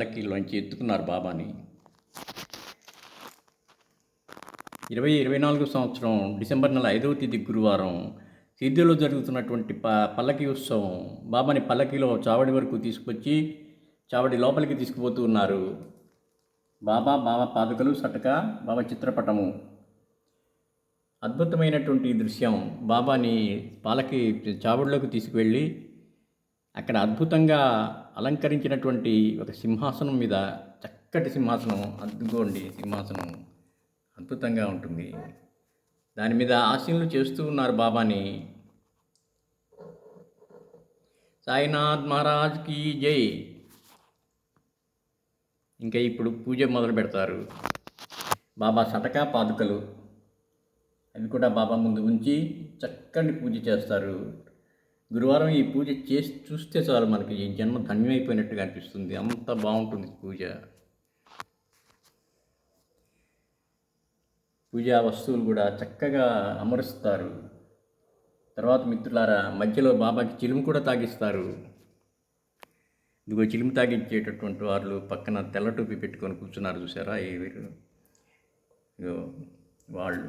పల్లకీలోంచి ఎత్తుకున్నారు బాబాని. ఇరవై ఇరవై నాలుగు సంవత్సరం డిసెంబర్ నెల ఐదవ తేదీ గురువారం సిద్ధిలో జరుగుతున్నటువంటి ప పల్లకి ఉత్సవం. బాబాని పల్లకిలో చావడి వరకు తీసుకొచ్చి చావడి లోపలికి తీసుకుపోతూ ఉన్నారు. బాబా బాబా పాదుకలు సటక బాబా చిత్రపటము. అద్భుతమైనటువంటి దృశ్యం. బాబాని పాలకి చావడిలోకి తీసుకువెళ్ళి అక్కడ అద్భుతంగా అలంకరించినటువంటి ఒక సింహాసనం మీద చక్కటి సింహాసనం అద్దుకోండి సింహాసనం. అద్భుతంగా ఉంటుంది. దాని మీద ఆశీనులు చేస్తూ ఉన్నారు బాబాని. సాయినాథ్ మహారాజ్ కీ జై. ఇంకా ఇప్పుడు పూజ మొదలు పెడతారు. బాబా శతకా పాదుకలు. అవి కూడా బాబా ముందు ఉంచి చక్కని పూజ చేస్తారు. గురువారం ఈ పూజ చేసి చూస్తే చాలు మనకి ఈ జన్మ ధన్యమైపోయినట్టుగా అనిపిస్తుంది. అంత బాగుంటుంది పూజ. పూజా వస్తువులు కూడా చక్కగా అమరుస్తారు. తర్వాత మిత్రులారా మధ్యలో బాబాకి చిలుము కూడా తాగిస్తారు. ఇదిగో చిలుము తాగించేటటువంటి వాళ్ళు పక్కన తెల్ల టోపీ పెట్టుకొని కూర్చున్నారు చూసారా? ఈ వీరు? ఇదిగో వాళ్ళు.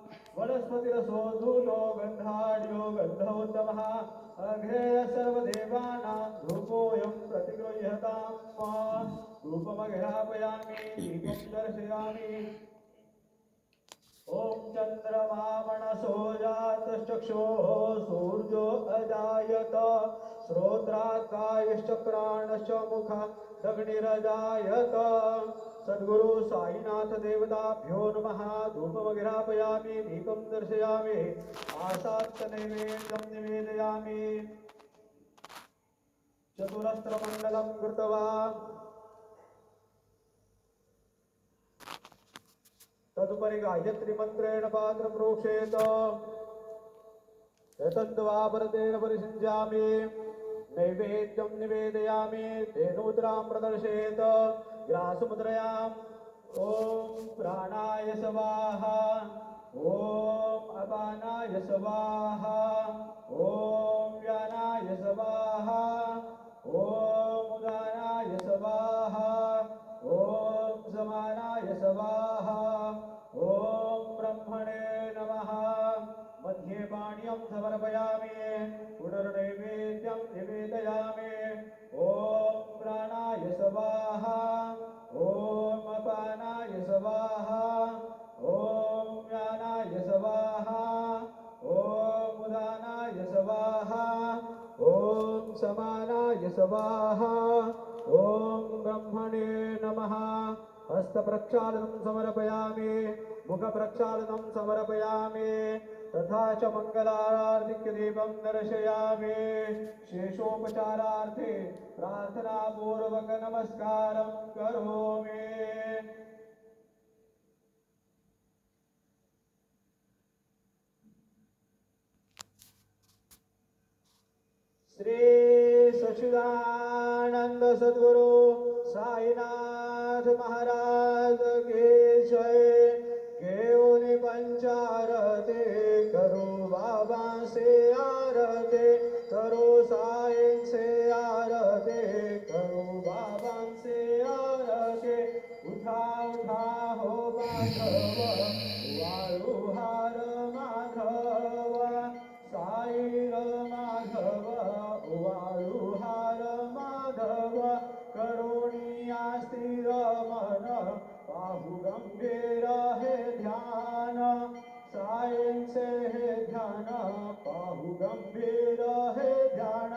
धूपः वनस्पतिरसोधूतो गन्धाढ्यो गन्धोत्तमः अघ्रेय सर्वदेवानां धूपोऽयं प्रतिगृह्यतां धूपमघ्रापयामि दीपं दर्शयामि। ॐ चन्द्रमा मनसो जातश्चक्षुः सूर्यो अजायत। श्रोत्रात्कायश्च प्राणश्च मुखदग्निरजायत सद्गुरु साईनाथ देवताभ्यो नमः। धूपमग्रापयामि दीपं दर्शयामि आसात्तनैवेद्यं निवेदयामि। चतुरस्त्रमण्डलं कृत्वा तदुपरि गायत्रीमन्त्रेण पात्रं प्रोक्षेत एतद्वापरतेन परिषिञ्जामि नैवेद्यं निवेदयामि, तेनोद्रां प्रदर्शयेत। ग्रासमुद्रयाम् ॐ प्राणाय स्वाहा। ॐ अपानाय स्वाहा। ॐ व्यानाय स्वाहा। ॐ उदानाय स्वाहा। ॐ समानाय स्वाहा। ॐ ब्रह्मणे नमः। मध्ये पाण्यं समर्पयामि। पुनर्नैवेद्यं निवेदयामि। समानाय स्वाहा। ॐ ब्रह्मणे नमः। हस्तप्रक्षालनं समर्पयामि। मुखप्रक्षालनं समर्पयामि। तथा च मङ्गलारार्धिक्यदीपं दर्शयामि। शेषोपचारार्थे प्रार्थनापूर्वक नमस्कारं करोमि। સચ્ચિદાનંદ સદગુરુ સાઈનાથ મહારાજ કે જય કેવોની પંચારતે કરો બાબા સે આરતે કરો સાઈ સે આરતે કરો બાબા સે આરતે ઉઠા ઉઠા હો બાબા गंभीर हे ध्यान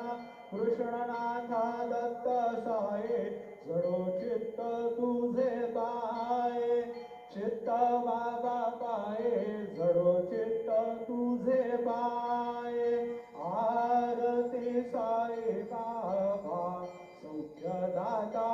कृष्णनाथा दत्त साये चित्त तुझे पाये चित्त बाबा पाये जडो चित्त तुझे पाये. आरती साई बाबा सौख्यदाता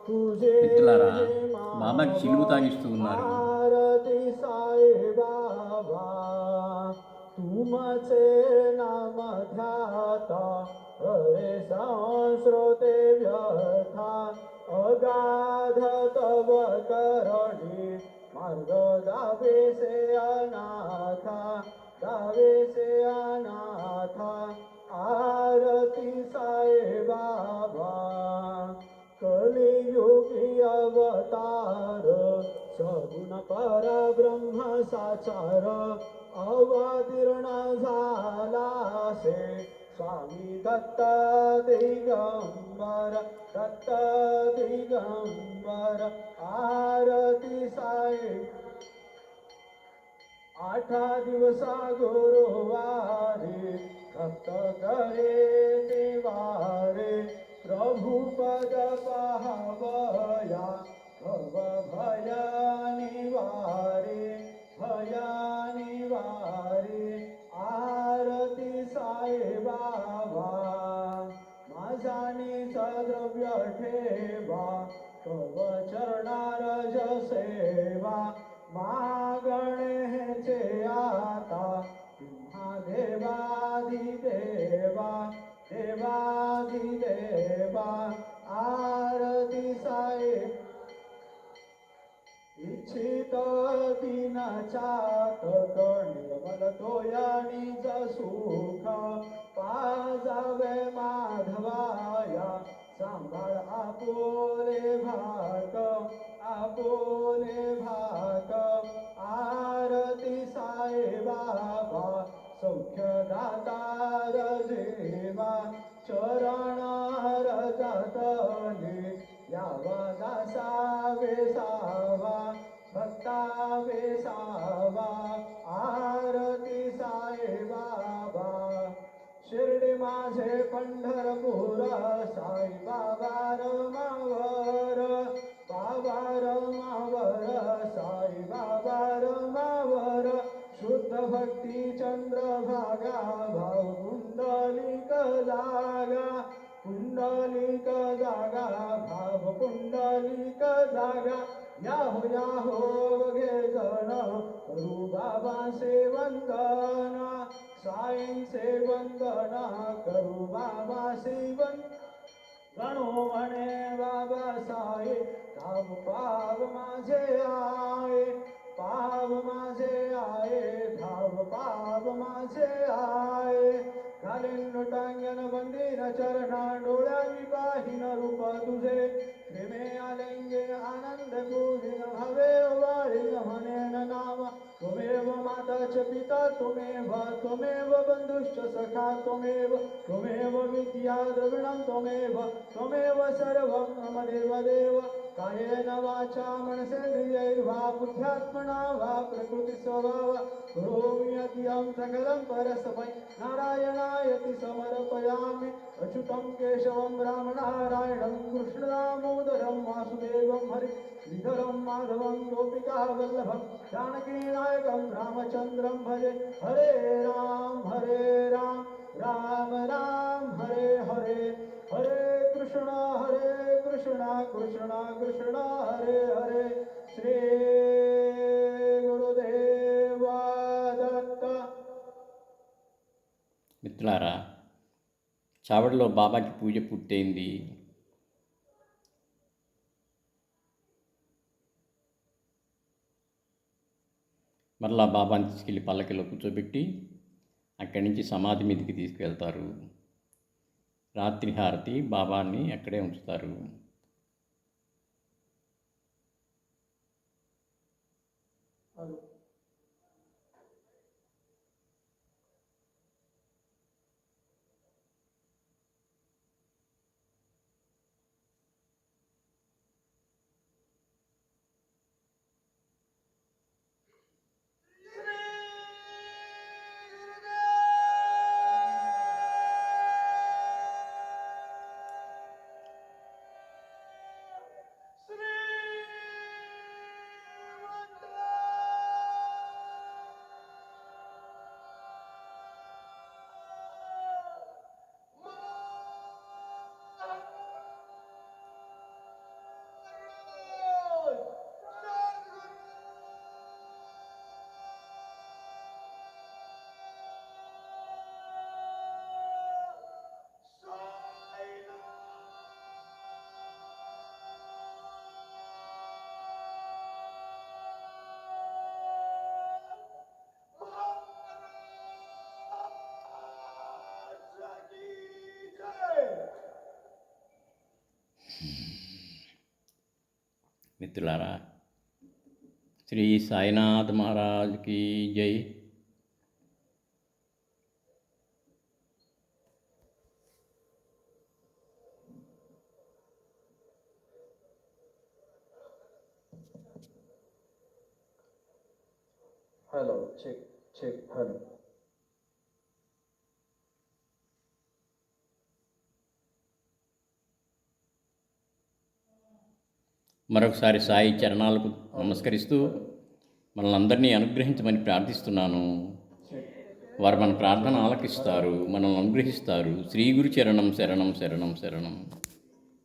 మిత్రులారా हे माव. బాబాకి చిలుము తాగిస్తూ ఉన్నారు आरती साई बाबा तुमचे नाम ध्याता हरे संस्रोते व्यथा अगाध तव करणी मार्ग दावे से अनाथा दावे से अनाथा आरती साई बाबा अवतार सगुण परब्रह्म साचार अवतीर्ण झाला से स्वामी दत्त दिगंबर दत्त दिगंबर आरती साई आठा दिवसा गुरुवारी भक्त करे कर्तव्य ठेवा तव चरणार जसेवा मागणेचे आता तुम्हा देवादी देवा देवादी देवा आरती साई इच्छित दिनाचात निर्मल तोयानीच सुख. पाजावे मा भाग आपोने भाग आरती साईबाबा सौख्यदातार देवा चरणार जातले यावा दासावे सावा भक्ता सावा आरती साईबाबा शिर्डी माझे पंढरपूर भक्ती चंद्रभागा भाव कुंडलिक जागा. कुंडलिक जागा भाव कुंडलिक जागा. याहो याहो वगे जण करू बाबांचे वंदन. साईंचे वंदन करू बाबाचे वंदन. गणो म्हणे बाबा साई काम पाव माझे आए पाव माझे आए धाम पाव माझे आए घालीन लोटांगण, बंदीन चरणा, डोळ्यावी पाहिन रूप तुझे. प्रेमे आलेंगे, आनंद पूजिन हवे वाळीन म्हणेन नाम. त्वमेव माता च पिता, त्वमेव त्वमेव बन्धुश्च सखा, त्वमेव त्वमेव विद्या द्रविणं, त्वमेव त्वमेव सर्वं मम देवदेव. कायेन वाचा मनसेन्द्रियैर्वा बुद्ध्यात्मना वा प्रकृतिस्वभाव करोमि यद्यं सकलं परस्मै नारायणायति समर्पयामि. अच्युतं केशवं रामनारायणं कृष्णदामोदरं वासुदेवं हरि। श्रीधरं माधवं गोपिकावल्लभं जानकीनायकं रामचन्द्रं भजे। हरे राम हरे राम। राम राम हरे हरे। हरे కృష్ణ హరే కృష్ణ కృష్ణ కృష్ణ హరే హరే శ్రీ మిత్రులారా చావడిలో బాబాకి పూజ పూర్తయింది. మరలా బాబాని తీసుకెళ్ళి పల్లకిలో కూర్చోబెట్టి అక్కడి నుంచి సమాధి మీదకి తీసుకెళ్తారు. రాత్రి హారతి బాబాని అక్కడే ఉంచుతారు. मित्रलारा श्री साईनाथ महाराज की जय। हेलो चेक चेक हेलो మరొకసారి సాయి చరణాలకు నమస్కరిస్తూ మనల్ని అందరినీ అనుగ్రహించమని ప్రార్థిస్తున్నాను. వారు మన ప్రార్థన ఆలకిస్తారు మనల్ని అనుగ్రహిస్తారు. శ్రీ గురు చరణం శరణం శరణం శరణం.